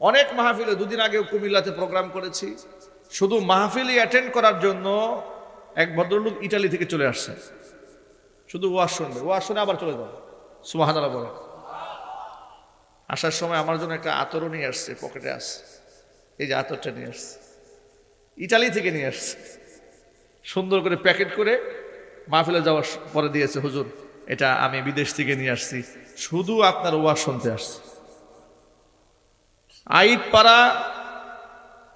অনেক মাহফিলে দুদিন আগেও কুমিল্লাতে প্রোগ্রাম করেছি। শুধু মাহফিলই অ্যাটেন্ড করার জন্য এক ভদ্রলোক ইটালি থেকে চলে আসছে শুধু ওয়াশ শুনবে ওয়াশ শুনে আবার চলে যাবে সুমাহাদারা বলে আসার সময় আমার জন্য একটা আতরও নিয়ে আসছে, পকেটে আসছে এই যে আতরটা নিয়ে আসছে। ইটালি থেকে নিয়ে আসছে। সুন্দর করে প্যাকেট করে মাহফিলে যাওয়ার পরে দিয়েছে, হুজুর, এটা আমি বিদেশ থেকে নিয়ে আসছি। শুধু আপনার ওয়াজ শুনতে আসছি। আইতপাড়া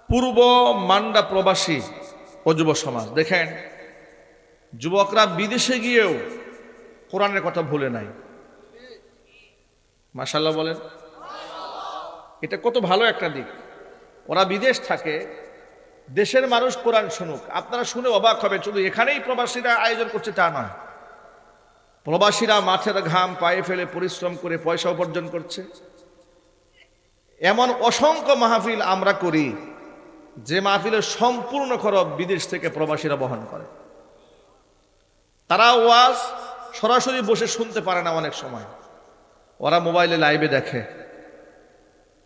পূর্ব মান্ডা প্রবাসী ও যুব সমাজ। দেখেন, যুবকরা বিদেশে গিয়েও কোরআনের কথা ভুলে নাই। মাসাল্লাহ বলেন। এটা কত ভালো একটা দিক। ওরা বিদেশ থাকে, দেশের মানুষ কোরআন শুনুক। আপনারা শুনে অবাক হবে, শুধু এখানেই প্রবাসীরা আয়োজন করছে তা নয়। প্রবাসীরা মাঠের ঘাম পায়ে ফেলে পরিশ্রম করে পয়সা উপার্জন করছে। এমন অসংখ্য মাহফিল আমরা করি, যে মাহফিলের সম্পূর্ণ খরচ বিদেশ থেকে প্রবাসীরা বহন করে। তারা ওয়াজ সরাসরি বসে শুনতে পারে না অনেক সময়। ওরা মোবাইলে লাইভে দেখে।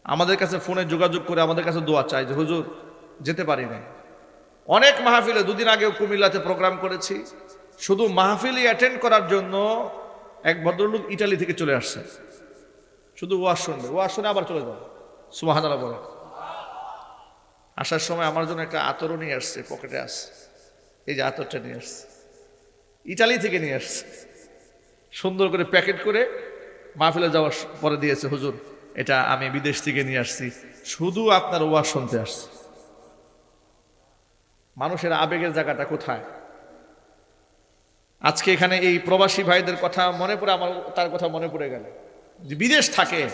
আমাদের কাছে ফোনে যোগাযোগ করে আমাদের কাছে দোয়া চাই যে, হুজুর, যেতে পারি না অনেক মাহফিলে দুদিন আগেও কুমিল্লাতে প্রোগ্রাম করেছি। শুধু মাহফিলই অ্যাটেন্ড করার জন্য এক ভদ্রলোক ইটালি থেকে চলে আসছে। শুধু ওয়াশ শুনবে ওয়াশ শুনে আবার চলে যাবে। সুমাহাদারা বলে আসার সময় আমার জন্য একটা আতরও নিয়ে আসছে, পকেটে আসছে এই যে আতরটা নিয়ে আসছে। ইটালি থেকে নিয়ে আসছে। সুন্দর করে প্যাকেট করে মাহফিলে যাওয়ার পরে দিয়েছে, হুজুর, এটা আমি বিদেশ থেকে নিয়ে আসছি। শুধু আপনার ওয়াজ শুনতে আসছি। মানুষের আবেগের জায়গাটা কোথায়? আজকে এখানে এই প্রবাসী ভাইদের কথা মনে পড়ে, আমার, তার কথা মনে পড়ে গেল। বিদেশ থাকে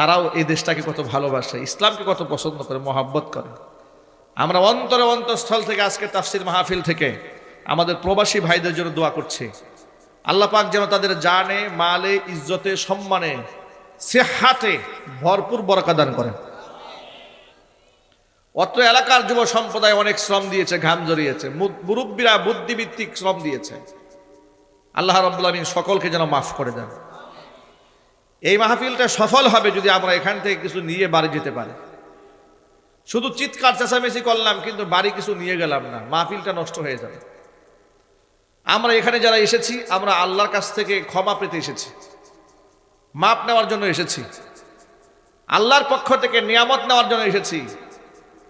তারাও এই দেশটাকে কত ভালোবাসে, ইসলামকে কত পছন্দ করে, মহাব্বত করে। আমরা অন্তরে অন্তঃস্থল থেকে আজকে তাফসির মাহফিল থেকে আমাদের প্রবাসী ভাইদের জন্য দোয়া করছি। আল্লাহ পাক যেন তাদের জানে, মালে, ইজ্জতে, সম্মানে সে হাতে ভরপুর বরকা দান করেন। অত্র এলাকার যুব সম্প্রদায় অনেক শ্রম দিয়েছে, ঘাম জড়িয়েছে মুরব্বীরা বুদ্ধিভিত্তিক শ্রম দিয়েছে। আল্লাহ রব্বুল সকলকে যেন মাফ করে দেন। এই মাহফিলটা সফল হবে যদি আমরা এখান থেকে কিছু নিয়ে বাড়ি যেতে পারি। শুধু চিৎকার চেঁচামেচি করলাম, কিন্তু বাড়ি কিছু নিয়ে গেলাম না। মাহফিলটা নষ্ট হয়ে যাবে। আমরা এখানে যারা এসেছি, আমরা আল্লাহর কাছ থেকে ক্ষমা পেতে এসেছি। মাপ নেওয়ার জন্য এসেছি। আল্লাহর পক্ষ থেকে নিয়ামত নেওয়ার জন্য এসেছি।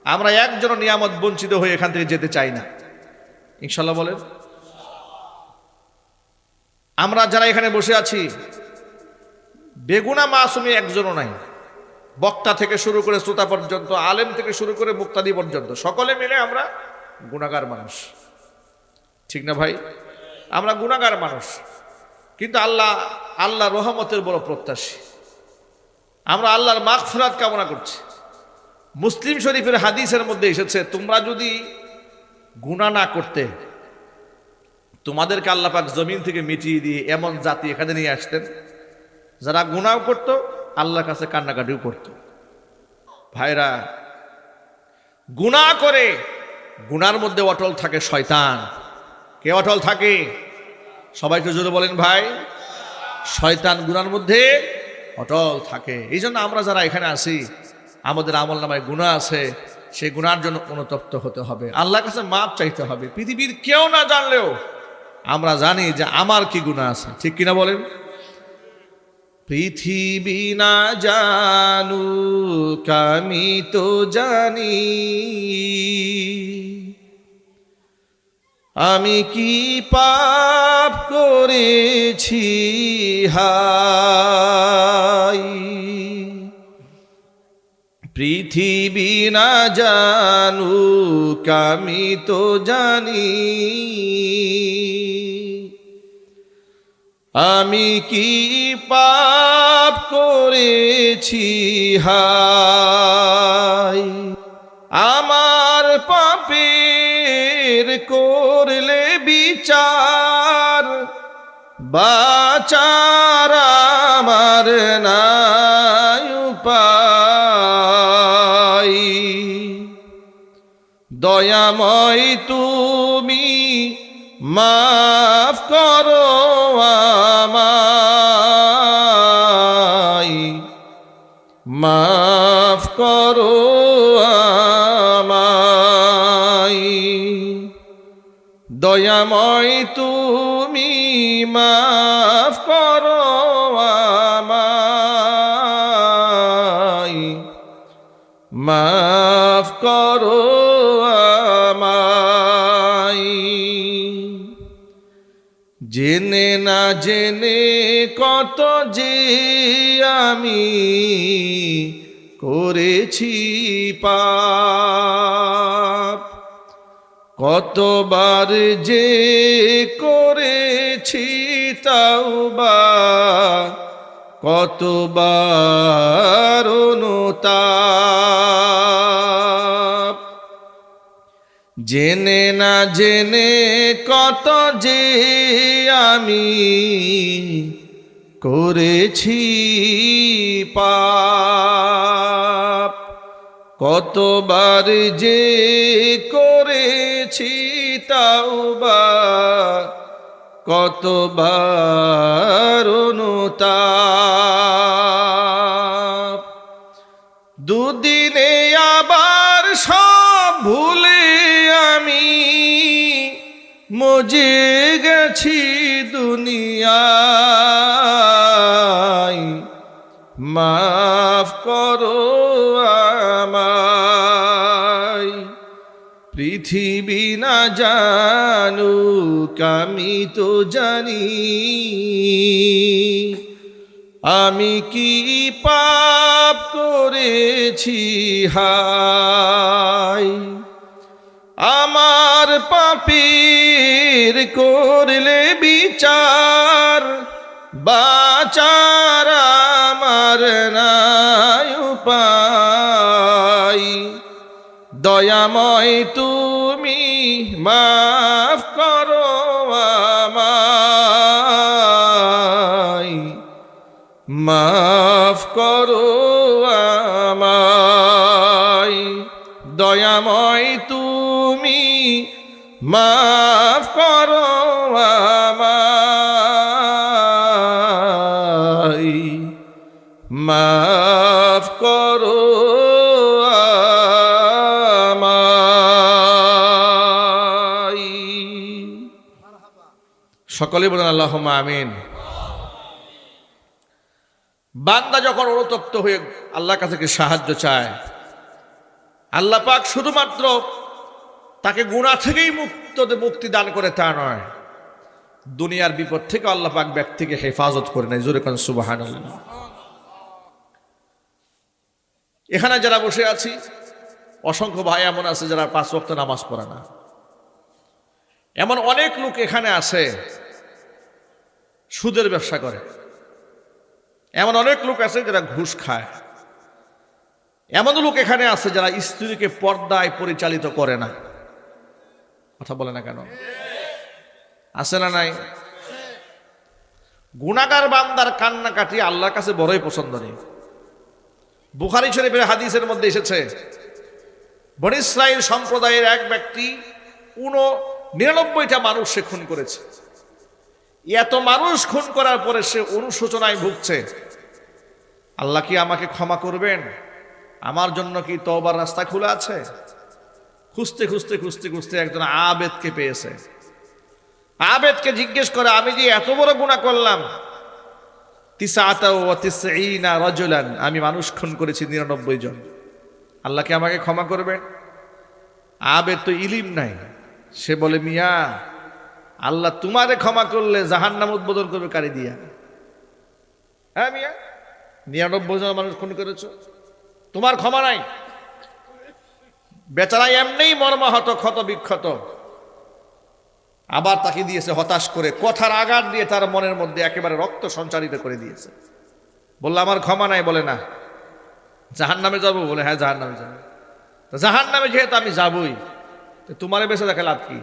আমরা একজন নিয়ামত বঞ্চিত হয়ে এখান থেকে যেতে চাই না। ইনশাল্লাহ বলেন। আমরা যারা এখানে বসে আছি বেগুনা মাসুমি একজনও নাই। বক্তা থেকে শুরু করে শ্রোতা পর্যন্ত, আলেম থেকে শুরু করে মুক্তাদি পর্যন্ত, সকলে মিলে আমরা গুণাগার মানুষ। ঠিক না ভাই? আমরা গুণাগার মানুষ। কিন্তু আল্লাহ আল্লাহ রহমতের বড় প্রত্যাশী। আমরা আল্লাহর মাগফিরাত কামনা করছি। মুসলিম শরীফের হাদিসের মধ্যে এসেছে, তোমরা যদি গুণা না করতে, তোমাদেরকে আল্লাহ পাক জমিন থেকে মিটিয়ে দিয়ে এমন জাতি এখানে নিয়ে আসতেন যারা গুণাও করত, আল্লাহর কাছে কান্নাকাটিও করত। ভাইরা গুণা করে গুনার মধ্যে অটল থাকে শয়তান। কে অটল থাকে? সবাইকে জোরে বলেন, ভাই। শয়তান গুনার মধ্যে অটল থাকে। এই জন্য আমরা যারা এখানে আসি আমাদের আমল নামায় গুণা আছে সেই গুণার জন্য অনুতপ্ত হতে হবে। আল্লাহর কাছে মাপ চাইতে হবে। পৃথিবীর কেউ না জানলেও আমরা জানি যে আমার কি গুণা আছে। ঠিক কিনা বলেন? পৃথিবী না জানু আমি তো জানি। আমি কি পাপ করেছি? হাই। পৃথিবী না জানু আমি তো জানি। আমি কি পাপ করেছি? হাই। আমার পাপের করলে বিচার, বাচার আমার নাই উপায়। দয়াময় তুমি মাফ দয়াময় তুমি মাফ করো আমায়। মাফ করো আমায়। জেনে না জেনে কত যে আমি করেছি পাপ। কতবার যে করেছি তাওবা কতবার অনুতাপ। জেনে না জেনে কত যে আমি করেছি পাপ। কতবার যে করেছি তাওবা, কতবার অনুতাপ। দুদিনে আবার সব ভুলে আমি মজে গেছি দুনিয়ায়। মাফ করো পৃথিবী না জানুক, আমি তো জানি। আমি কি পাপ করেছি? হাই, আমার পাপের করলে বিচার, বাচার আমার নাই উপায়। দয়াময় তুমি মাফ করো আমায়। মাফ করো আমায়। দয়াময় তুমি মাফ সকলে বলেন আল্লাহ আমিন। বান্দা যখন অনুতপ্ত হয়ে আল্লাহর কাছে সাহায্য চায়, আল্লাহ পাক শুধুমাত্র তাকে গুণা থেকেই মুক্ত, মুক্তি দান করে তা নয়, দুনিয়ার বিপদ থেকে আল্লাহ পাক ব্যক্তিকে হেফাজত করে নেয়। জোরে কান সুবাহান এখানে যারা বসে আছি, অসংখ্য ভাই এমন আছে যারা পাঁচ ওয়াক্ত নামাজ পড়ে না। এমন অনেক লোক এখানে আছে সুদের ব্যবসা করে। এমন অনেক লোক আছে যারা ঘুষ খায়। এমন লোক এখানে আছে যারা স্ত্রীকে পর্দায় পরিচালিত করে না। কথা বলে না কেন? আছে না নাই? গুণাগার বান্দার কান্নাকাটি আল্লাহর কাছে বড়ই পছন্দ নেই বুখারি শরীফের হাদিসের মধ্যে এসেছে, বন ইসরায়েল সম্প্রদায়ের এক ব্যক্তি উনো নিরানব্বইটা মানুষ সে খুন করেছে। এত মানুষ খুন করার পরে সে অনুশোচনায় ভুগছে। আল্লাহ কি আমাকে ক্ষমা করবেন? আমার জন্য কি তবার রাস্তা খোলা আছে? খুঁজতে খুঁজতে খুঁজতে খুঁজতে একজন আবেদকে পেয়েছে। আবেদকে জিজ্ঞেস করে, আমি যে এত বড় গুণা করলাম? রাজুলান। আমি মানুষ খুন করেছি নিরানব্বই জন। আল্লাহ কি আমাকে ক্ষমা করবেন? আবেদ তো ইলিম নাই। সে বলে, মিয়া আল্লাহ তোমারে ক্ষমা করলে জাহান নাম উদ্বোধন করবে কারি দিয়া। হ্যাঁ মিয়া? নিরানব্বই জন মানুষ খুন করেছ। তোমার ক্ষমা নাই। বেচারা এমনিই মর্মাহত, ক্ষত বিক্ষত। আবার তাকে দিয়েছে হতাশ করে, কথার আঘাত দিয়ে তার মনের মধ্যে একেবারে রক্ত সঞ্চারিত করে দিয়েছে। বলল, আমার ক্ষমা নাই, বলে, না জাহান নামে যাব, বলে হ্যাঁ জাহান নামে যাব। জাহান নামে যেহেতু আমি যাবই, তো তোমারে বেঁচে দেখা লাভ কি?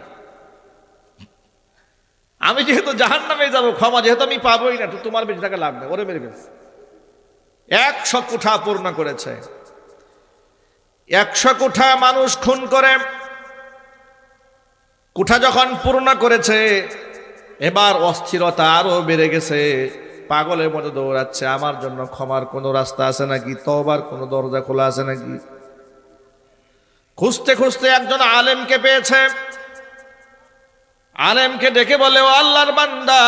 আমি যেহেতু জাহান নামে যাব, ক্ষমা, যেহেতু আমি পাবোই না তোমার থাকা লাভ নেই, ওরে মেরে বেশ একশো কোঠা পূর্ণ করেছে। একশো কোঠা মানুষ খুন করে। কোঠা যখন পূর্ণ করেছে, এবার অস্থিরতা আরও বেড়ে গেছে। পাগলের মতো দৌড়াচ্ছে, আমার জন্য ক্ষমার কোনো রাস্তা আছে নাকি? তবার কোনো দরজা খোলা আছে নাকি? খুঁজতে খুঁজতে একজন আলেমকে পেয়েছে। আলেমকে ডেকে বলে, ও আল্লাহর বান্দা,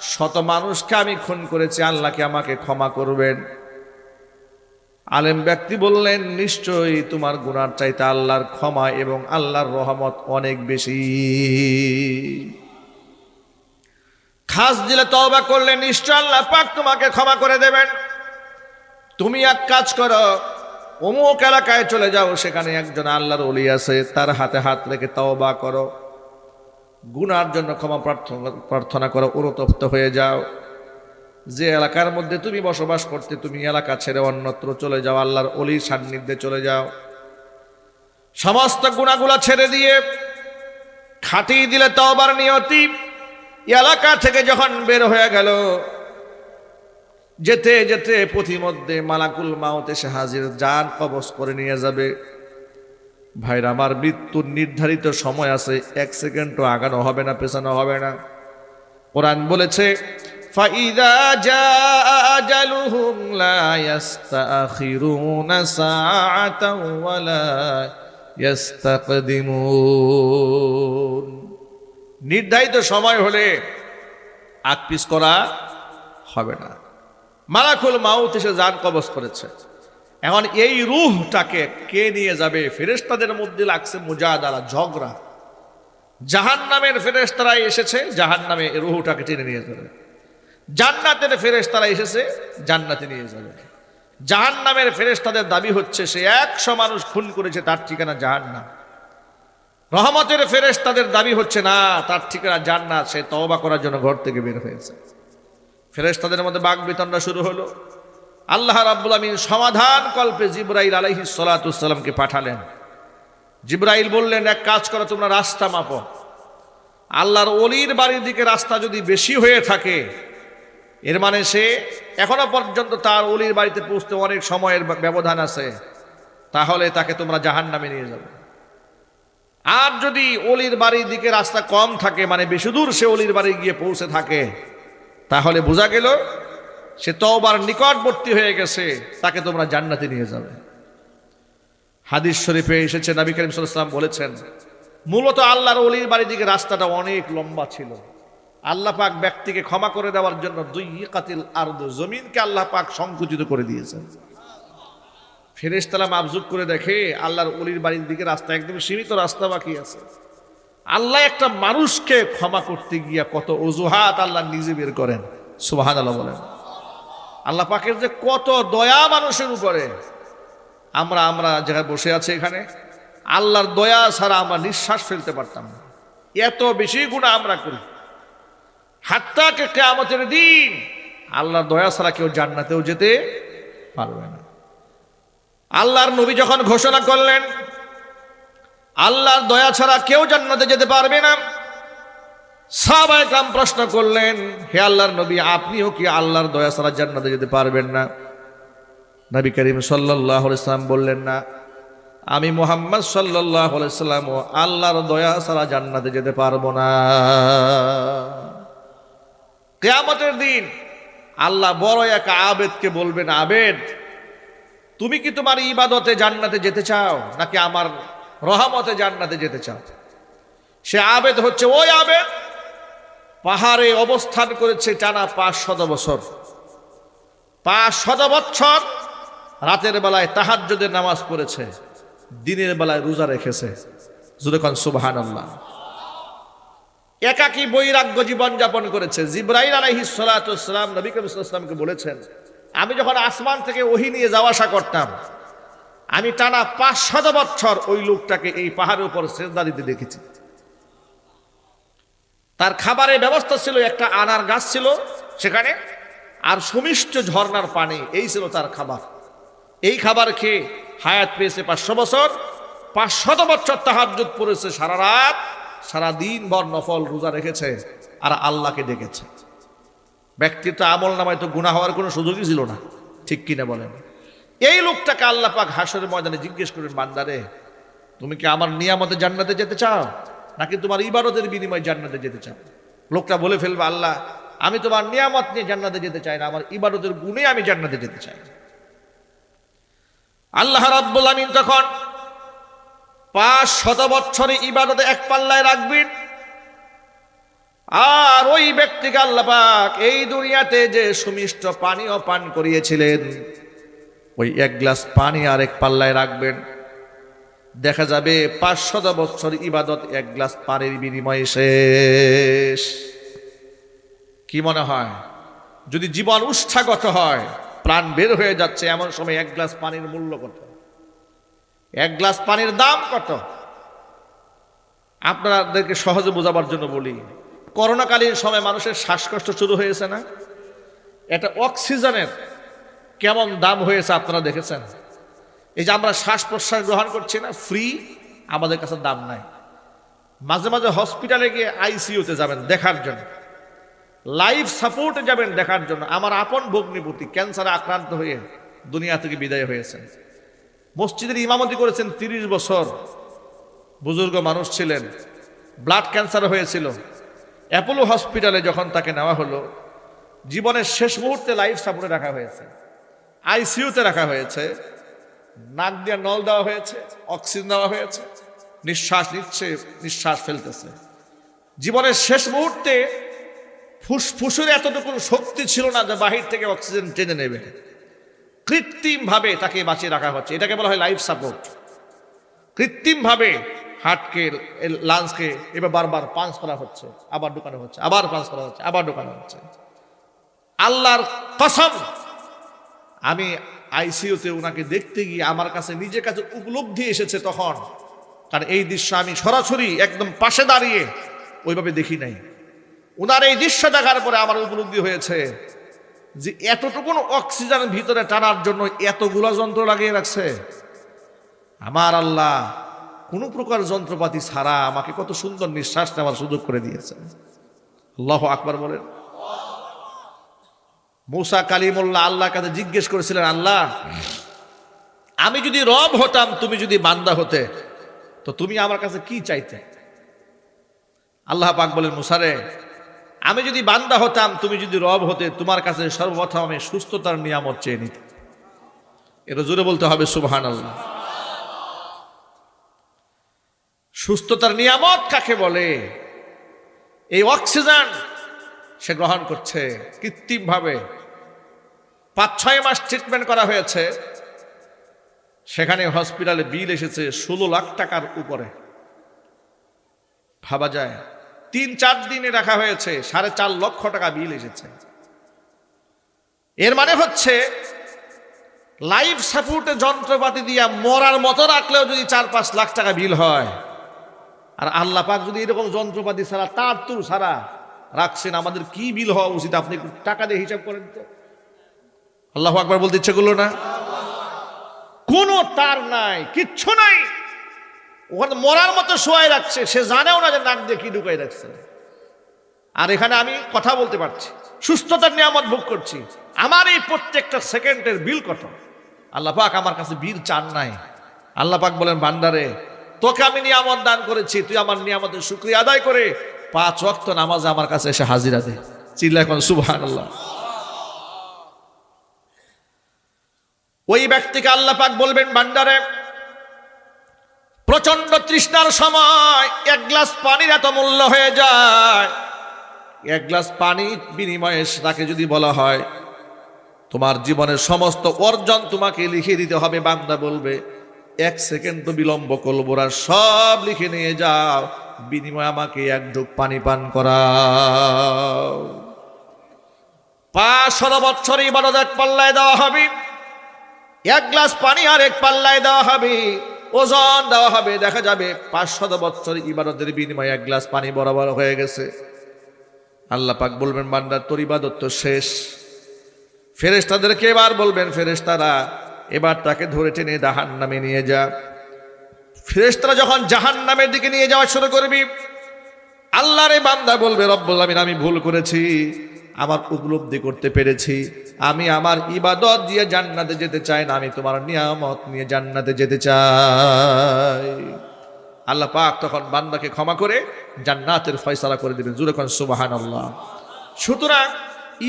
শত মানুষকে আমি খুন করেছি আল্লাহকে আমাকে ক্ষমা করবেন? আলেম ব্যক্তি বললেন, নিশ্চয়ই তোমার গুনার চাইতে আল্লাহর ক্ষমা এবং আল্লাহর রহমত অনেক বেশি। খাস দিলে তওবা করলে নিশ্চয় আল্লাহ পাক তোমাকে ক্ষমা করে দেবেন। তুমি এক কাজ করো, অমুক এলাকায় চলে যাও, সেখানে একজন আল্লাহর অলি আছে, তার হাতে হাত রেখে তওবা করো। গুনার জন্য ক্ষমা প্রার্থনা প্রার্থনা করো অনুতপ্ত হয়ে যাও। যে এলাকার মধ্যে তুমি বসবাস করতে, তুমি এলাকা ছেড়ে অন্যত্র চলে যাও, আল্লাহর অলির সান্নিধ্যে চলে যাও। সমস্ত গুণাগুলা ছেড়ে দিয়ে খাটিয়ে দিলে তওবার নিয়তি। এলাকা থেকে যখন বের হয়ে গেল, যেতে যেতে পথিমধ্যে মালাকুল মাওতে সে হাজির যান কবজ করে নিয়ে যাবে। ভাইরা আমার মৃত্যুর নির্ধারিত সময় আছে এক সেকেন্ডও আগানো হবে না পেছানো হবে না কোরআন বলেছে فَإِذَا جَاءَ أَجَلُهُمْ لَا يَسْتَأْخِرُونَ سَاعَةً وَلَا يَسْتَقْدِمُونَ নির্ধারিত সময় হলে আকপিস করা হবে না মালাকুল মাউত এসে যান কবজ করেছে এখন এই রুহটাকে কে নিয়ে যাবে? ফেরেশতাদের মধ্যে লাগছে মুজাদালা, ঝগড়া। জাহান নামের ফেরেশতারা এসেছে জাহান নামে রুহটাকে টেনে নিয়ে যাবে। জান্নাতের ফেরেশতারা এসেছে, জান্নাতে নিয়ে যাবে। জাহান নামের ফেরেশতাদের দাবি হচ্ছে, সে একশো মানুষ খুন করেছে, তার ঠিকানা জাহান নাম রহমতের ফেরেশতাদের দাবি হচ্ছে, না, তার ঠিকানা জান্নাত, সে তওবা করার জন্য ঘর থেকে বের হয়েছে। ফেরেশতাদের মধ্যে বাঘ বিতণ্ডা শুরু হলো। আল্লাহ রাব্বুল আমিন সমাধান কল্পে জিব্রাইল আলাইহিস সালাতুসাল্লামকে পাঠালেন। জিব্রাইল বললেন, এক কাজ করো, তোমরা রাস্তা মাপো। আল্লাহর অলির বাড়ির দিকে রাস্তা যদি বেশি হয়ে থাকে, এর মানে সে এখনও পর্যন্ত তার অলির বাড়িতে পৌঁছতে অনেক সময়ের ব্যবধান আছে, তাহলে তাকে তোমরা জাহান নামে নিয়ে যাবে। আর যদি অলির বাড়ির দিকে রাস্তা কম থাকে মানে বেশি দূর সে অলির বাড়ি গিয়ে পৌঁছে থাকে, তাহলে বোঝা গেল সে তওবার নিকটবর্তী হয়ে গেছে, তাকে তোমরা জান্নাতে নিয়ে যাবে। হাদিস শরীফে এসেছে, নবী করিম সাল্লাম বলেছেন, মূলত আল্লাহর অলির বাড়ির দিকে রাস্তাটা অনেক লম্বা ছিল। আল্লাহ পাক ব্যক্তিকে ক্ষমা করে দেওয়ার জন্য দুই কাতিল আর জমিনকে আল্লাহ পাক সংকুচিত করে দিয়েছেন। ফেরেশতালা মাবজুব করে দেখে, আল্লাহর অলির বাড়ির দিকে রাস্তা একদম সীমিত রাস্তা বাকি আছে। আল্লাহ একটা মানুষকে ক্ষমা করতে গিয়া কত অজুহাত আল্লাহ নিজে বের করেন। সুবাহান আল্লাহ বলেন। আল্লাহ পাকের যে কত দয়া মানুষের উপরে। আমরা আমরা যেখানে বসে আছি এখানে, আল্লাহর দয়া ছাড়া আমরা নিঃশ্বাস ফেলতে পারতাম না। এত বেশি গুণা আমরা করি। হাত্তাকে কেয়ামতের দিন আল্লাহর দয়া ছাড়া কেউ জান্নাতেও যেতে পারবে না। আল্লাহর নবী যখন ঘোষণা করলেন, আল্লাহর দয়া ছাড়া কেউ জান্নাতে যেতে পারবে না। সাহাবায়ে কাম প্রশ্ন করলেন, হে আল্লাহর নবী, আপনিও কি আল্লাহর দয়া ছাড়া জান্নাতে যেতে পারবেন না? নবী করিম সাল্লাহ বললেন, না। আমি মোহাম্মদ সাল্লাহ সাল্লাম ও আল্লাহর দয়া ছাড়া জান্নাতে যেতে পারব না। কেয়ামতের দিন আল্লাহ বড় এক আবেদকে বলবেন, আবেদ, তুমি কি তোমার ইবাদতে জান্নাতে যেতে চাও, নাকি আমার রহমতে জান্নাতে যেতে চাও? সে আবেদ হচ্ছে, ওই আবেদ পাহাড়ে অবস্থান করেছে টানা পাঁচ শত বছর। পাঁচ শত বছর রাতের বেলায় তাহাজ্জুদের নামাজ পড়েছে, দিনের বেলায় রোজা রেখেছে। যুদখান সুবহান আল্লাহ একাকী বৈরাগ্য জীবন যাপন করেছে। জিব্রাইল আলাইহিস সালাম নবী সাল্লাল্লাহু বলেছেন, আমি যখন আসমান থেকে ওহি নিয়ে যাওয়া আসা করতাম, আমি টানা পাঁচ শত বছর ওই লোকটাকে এই পাহাড়ের উপর সেজদা দিতে দেখেছি। তার খাবারের ব্যবস্থা ছিল, একটা আনার গাছ ছিল সেখানে, আর সুমিষ্ট ঝর্ণার পানি, এই ছিল তার খাবার। এই খাবার খেয়ে হায়াত পেয়েছে পাঁচশো বছর, পাঁচশত বছর তাহাজুদ পড়েছে সারা রাত, সারা দিন ভর নফল রোজা রেখেছে আর আল্লাহকে ডেকেছে। ব্যক্তির তো আমল নামায় তো গুণা হওয়ার কোনো সুযোগই ছিল না, ঠিক কিনা বলেন? এই লোকটাকে আল্লাহ পাক হাসরের ময়দানে জিজ্ঞেস করেন বান্দারে তুমি কি আমার নিয়ামতে জান্নাতে যেতে চাও? নাকি তোমার ইবারতের বিনিময়ে জান্নাতে যেতে চাও? লোকটা বলে ফেলবে, আল্লাহ, আমি তোমার নিয়ামত নিয়ে জান্নাতে যেতে চাই না, আমার ইবাদতের গুণে আমি জান্নাতে যেতে চাই আল্লাহ রাব্বুল আমিন তখন পাঁচ শত বছরে ইবাদতে এক পাল্লায় রাখবেন। আর ওই ব্যক্তিকে আল্লাহ পাক এই দুনিয়াতে যে সুমিষ্ট পানীয় পান করিয়েছিলেন, ওই এক গ্লাস পানি আর এক পাল্লায় রাখবেন। দেখা যাবে পাঁচশত বছর ইবাদত এক গ্লাস পানির বিনিময়ে শেষ। কি মনে হয়? যদি জীবন উষ্ঠাগত হয়, প্রাণ বের হয়ে যাচ্ছে, এমন সময় এক গ্লাস পানির মূল্য কত? এক গ্লাস পানির দাম কত? আপনাদেরকে সহজে বোঝাবার জন্য বলি, করোনাকালীন সময় মানুষের শ্বাসকষ্ট শুরু হয়েছে না? এটা অক্সিজেনের কেমন দাম হয়েছে আপনারা দেখেছেন? এই যে আমরা শ্বাস প্রশ্বাস গ্রহণ করছি না ফ্রি আমাদের কাছে দাম নাই। মাঝে মাঝে হসপিটালে গিয়ে আইসিইউতে যাবেন দেখার জন্য। লাইফ সাপোর্টে যাবেন দেখার জন্য। আমার আপন ভগ্নিপতি ক্যান্সারে আক্রান্ত হয়ে দুনিয়া থেকে বিদায় হয়েছেন মসজিদের ইমামতি করেছেন তিরিশ বছর। বুজুর্গ মানুষ ছিলেন। ব্লাড ক্যান্সার হয়েছিল। অ্যাপোলো হসপিটালে যখন তাকে নেওয়া হলো, জীবনের শেষ মুহূর্তে লাইফ সাপোর্টে রাখা হয়েছে। আইসিইউতে রাখা হয়েছে। নাক দিয়ে নল দেওয়া হয়েছে, অক্সিজেন দেওয়া হয়েছে, নিঃশ্বাস নিচ্ছে, নিঃশ্বাস ফেলতেছে। জীবনের শেষ মুহূর্তে ফুসফুসের এতটুকু শক্তি ছিল না যে বাহির থেকে অক্সিজেন টেনে নেবে। কৃত্রিমভাবে তাকে বাঁচিয়ে রাখা হচ্ছে। এটাকে বলা হয় লাইফ সাপোর্ট। কৃত্রিমভাবে হার্টকে লাঞ্চকে এবার বারবার পাঞ্চ করা হচ্ছে, আবার ঢুকানো হচ্ছে, আবার পাঞ্চ করা হচ্ছে, আবার ঢুকানো হচ্ছে। আল্লাহর কসম, আমি আইসিইউতে ওনাকে দেখতে গিয়ে আমার কাছে নিজের কাছে উপলব্ধি এসেছে তখন। কারণ এই দৃশ্য আমি সরাসরি একদম পাশে দাঁড়িয়ে ওইভাবে দেখি নাই। ওনার এই দৃশ্য দেখার পরে আমার উপলব্ধি হয়েছে যে এতটুকুন অক্সিজেন ভিতরে টানার জন্য এতগুলো যন্ত্র লাগিয়ে রাখছে। আমার আল্লাহ কোনো প্রকার যন্ত্রপাতি ছাড়া আমাকে কত সুন্দর নিঃশ্বাস নেওয়ার সুযোগ করে দিয়েছে আল্লাহ আকবার বলেন। মৌসা কালিমুল্লাহ আল্লাহর কাছে জিজ্ঞেস করেছিলেন, আল্লাহ, আমি যদি রব হতাম, তুমি যদি বান্দা হতে, তো তুমি আমার কাছে কি চাইতে? আল্লাহ পাক বলেন মুসারে আমি যদি বান্দা হতাম, তুমি যদি রব হতে, তোমার কাছে সর্বপ্রথম আমি সুস্থতার নিয়ামত চেয়ে নিতে এটা জোরে বলতে হবে সুবহান আল্লাহ সুস্থতার নিয়ামত কাকে বলে? এই অক্সিজেন সে গ্রহণ করছে। কৃত্রিমভাবে পাঁচ, ছয় মাস ট্রিটমেন্ট করা হয়েছে। সেখানে হসপিটালে বিল এসেছে ষোলো লাখ টাকার উপরে। ভাবা যায়, তিন, চার দিনে রাখা হয়েছে, সাড়ে চার লক্ষ টাকা বিল এসেছে। এর মানে হচ্ছে লাইফ সাপোর্টে যন্ত্রপাতি দিয়া মরার মতো রাখলেও যদি চার, পাঁচ লাখ টাকা বিল হয়, আর আল্লাহ পাক যদি এরকম যন্ত্রপাতি ছাড়া, তার তুর ছাড়া রাখছেন, আমাদের কি বিল হওয়া উচিত? আপনি টাকা দিয়ে হিসাব করেন তো। আল্লাহ আকবার বলতে ইচ্ছে করল না? কোনো তার নাই, কিচ্ছু নাই। ওখানে মরার মতো শোয়াই রাখছে, সে জানেও না যে নাক দিয়ে কি ঢুকাই রাখছে। আর এখানে আমি কথা বলতে পারছি, সুস্থতার নিয়ামত ভোগ করছি। আমার এই প্রত্যেকটা সেকেন্ডের বিল কত? আল্লাহ পাক আমার কাছে বিল চান নাই। আল্লাহ পাক বলেন ভান্ডারে তোকে আমি নিয়ামত দান করেছি, তুই আমার নিয়ামতের শুক্রিয়া আদায় করে পাঁচ ওয়াক্ত নামাজ আমার কাছে এসে হাজিরা দে চিল্লা এখন সুবহান আল্লাহ ওই ব্যক্তিকে আল্লাহ পাক বলবেন ভান্ডারে প্রচণ্ড তৃষ্ণার সময় এক গ্লাস পানির এত মূল্য হয়ে যায়। এক গ্লাস পানি বিনিময়ে তাকে যদি বলা হয়, তোমার জীবনের সমস্ত অর্জন তোমাকে লিখে দিতে হবে। বান্দা বলবে, এক সেকেন্ড তো বিলম্ব করব সব লিখে নিয়ে যাও। বিনিময়ে আমাকে এক ঢুক পানি পান করাও। পাঁচ শত বছর ইবাদত এক পাল্লায় দেওয়া হবে। এক গ্লাস পানি আর এক পাল্লায় দেওয়া হবে। ওজন দেওয়া হবে, দেখা যাবে পাঁচ শত বছর ইবাদতের বিনিময়ে এক গ্লাস পানি বরাবর হয়ে গেছে। আল্লাহ পাক বলবেন বান্দার তোর ইবাদত তো শেষ। ফেরেশতাদেরকে এবার বলবেন, ফেরেশতারা, এবার তাকে ধরে টেনে জাহান নামে নিয়ে যা। ফেরেশতারা যখন জাহান নামের দিকে নিয়ে যাওয়া শুরু করবি, আল্লাহরে বান্দা বলবে, রব্বুল আমি ভুল করেছি, আমার উপলব্ধি করতে পেরেছি, আমি আমার ইবাদত দিয়ে জান্নাতে যেতে চাই না, আমি তোমার নিয়ামত নিয়ে জান্নাতে যেতে চাই। আল্লাহ পাক তখন বান্দাকে ক্ষমা করে জান্নাতের ফয়সালা করে দিবেন। জুরে খান সুবাহান আল্লাহ সুতরাং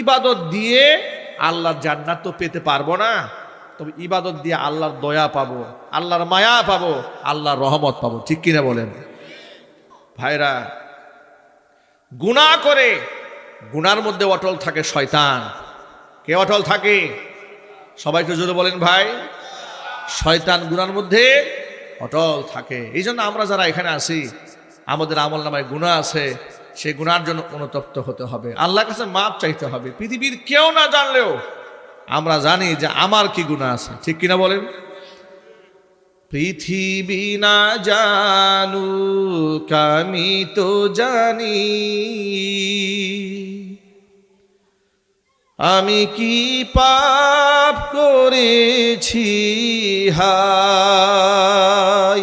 ইবাদত দিয়ে আল্লাহর জান্নাত তো পেতে পারব না, তবে ইবাদত দিয়ে আল্লাহর দয়া পাবো। আল্লাহর মায়া পাবো, আল্লাহর রহমত পাবো। ঠিক কিনা বলেন? ভাইরা গুণা করে গুনার মধ্যে অটল থাকে শয়তান। কে অটল থাকে? সবাইকে জোরে বলেন, ভাই। শয়তান গুনার মধ্যে অটল থাকে। এই জন্য আমরা যারা এখানে আসি আমাদের আমল নামায় গুণা আছে সেই গুনার জন্য অনুতপ্ত হতে হবে। আল্লাহর কাছে মাপ চাইতে হবে। পৃথিবীর কেউ না জানলেও আমরা জানি যে আমার কি গুণা আছে। ঠিক কিনা বলেন? পৃথিবী না জানু আমি তো জানি। আমি কি পাপ করেছি? হাই।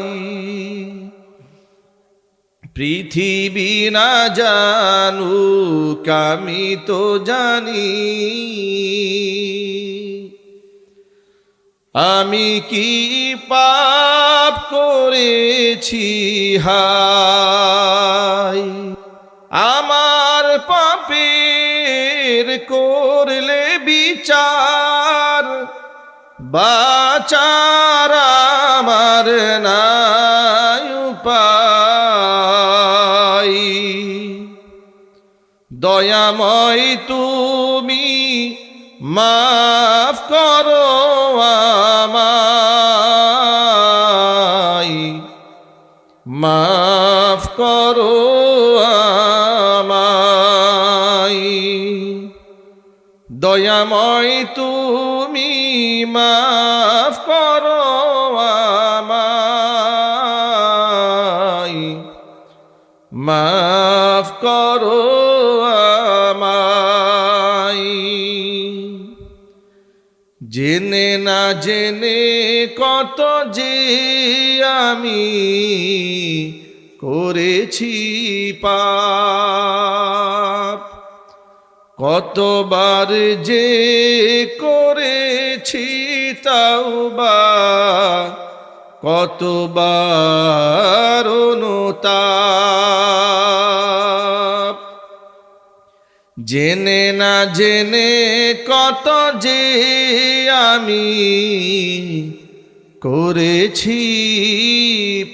পৃথিবী না জানু আমি তো জানি। আমি কি পাপ করেছি? হাই। আমার পাপের করলে বিচার, বাচার আমার নাই উপায়। দয়াময় তুমি মাফ করো। দয়াময় তুমি মাফ করো আমায়। মাফ করো আমায়। জেনে না জেনে কত যে আমি করেছি পাপ। কতবার যে করেছি তাওবা কতবার অনুতাপ। জেনে না জেনে কত যে আমি করেছি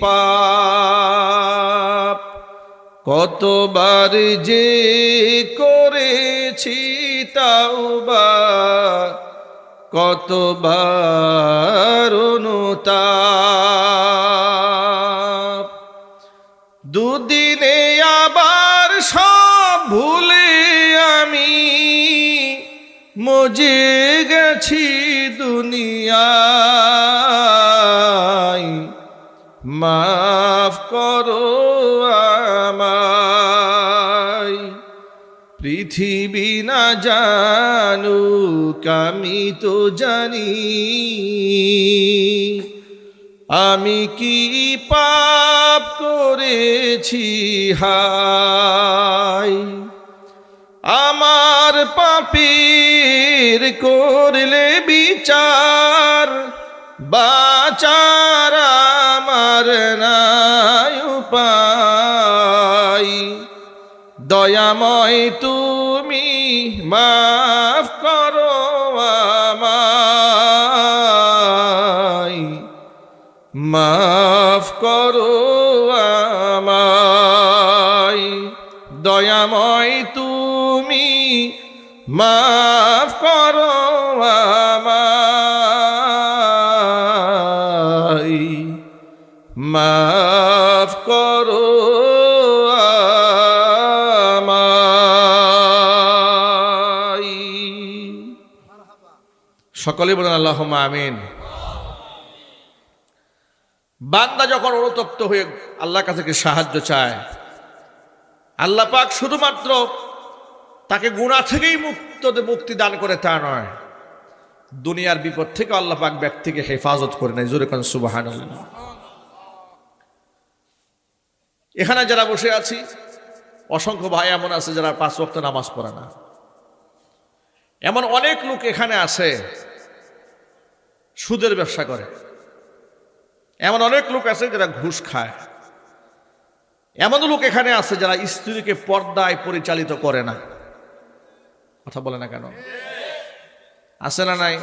পাপ। কতবার যে করেছি তাওবা, কতবার অনুতাপ। দুদিনে আবার সব ভুলে আমি মজে গেছি দুনিয়ায়। মাফ করো পৃথিবী না জানু আমি তো জানি। আমি কি পাপ করেছি? হাই, আমার পাপের করলে বিচার, বাচার আমার নাই। দয়াময় তুমি মাফ করো আমায়। মাফ করো আমায়। দয়াময় তুমি মাফ করো আমায়। মাফ সকলে বলেন আল্লাহ আমিন। বান্দা যখন অনুতপ্ত হয়ে আল্লাহর কাছে সাহায্য চায়, আল্লাহ পাক শুধুমাত্র তাকে গুণা থেকেই মুক্ত, মুক্তি দান করে তা নয়, দুনিয়ার বিপদ থেকে আল্লাহ পাক ব্যক্তিকে হেফাজত করে নেয়। জোরে কান সুবাহান এখানে যারা বসে আছি, অসংখ্য ভাই এমন আছে যারা পাঁচ ওয়াক্ত নামাজ পড়ে না। এমন অনেক লোক এখানে আছে সুদের ব্যবসা করে। এমন অনেক লোক আছে যারা ঘুষ খায়। এমন লোক এখানে আছে যারা স্ত্রীকে পর্দায় পরিচালিত করে না। কথা বলে না কেন? আছে না নাই?